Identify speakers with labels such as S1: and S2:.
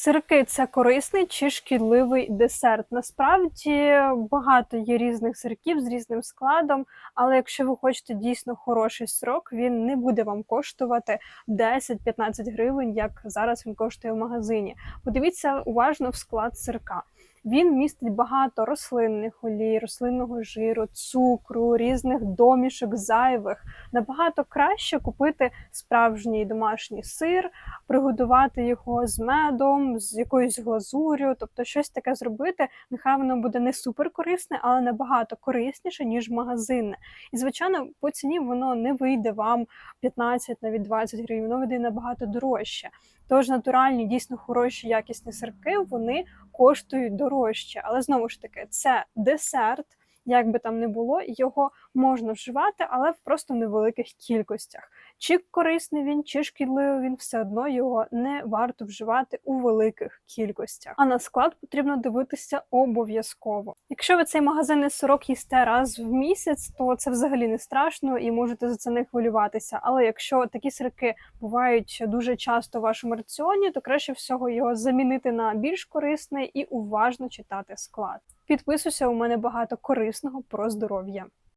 S1: Сирки це корисний чи шкідливий десерт. Насправді багато є різних сирків з різним складом, але якщо ви хочете дійсно хороший сирок, він не буде вам коштувати 10-15 гривень, як зараз він коштує в магазині. Подивіться уважно в склад сирка. Він містить багато рослинних олій, рослинного жиру, цукру, різних домішок зайвих. Набагато краще купити справжній домашній сир, приготувати його з медом, з якоюсь глазур'ю, тобто щось таке зробити. Нехай воно буде не супер корисне, але набагато корисніше, ніж магазинне. І звичайно, по ціні воно не вийде вам 15, навіть 20 гривень, воно вийде набагато дорожче. Тож натуральні, дійсно хороші, якісні сирки вони коштують дорожче. Але знову ж таки, це десерт. Як би там не було, його можна вживати, але в просто невеликих кількостях. Чи корисний він, чи шкідливий він, все одно його не варто вживати у великих кількостях. А на склад потрібно дивитися обов'язково. Якщо ви цей магазинний сирок їсте раз в місяць, то це взагалі не страшно і можете за це не хвилюватися. Але якщо такі сирки бувають дуже часто в вашому раціоні, то краще всього його замінити на більш корисний і уважно читати склад. Підписуйся, у мене багато корисного про здоров'я.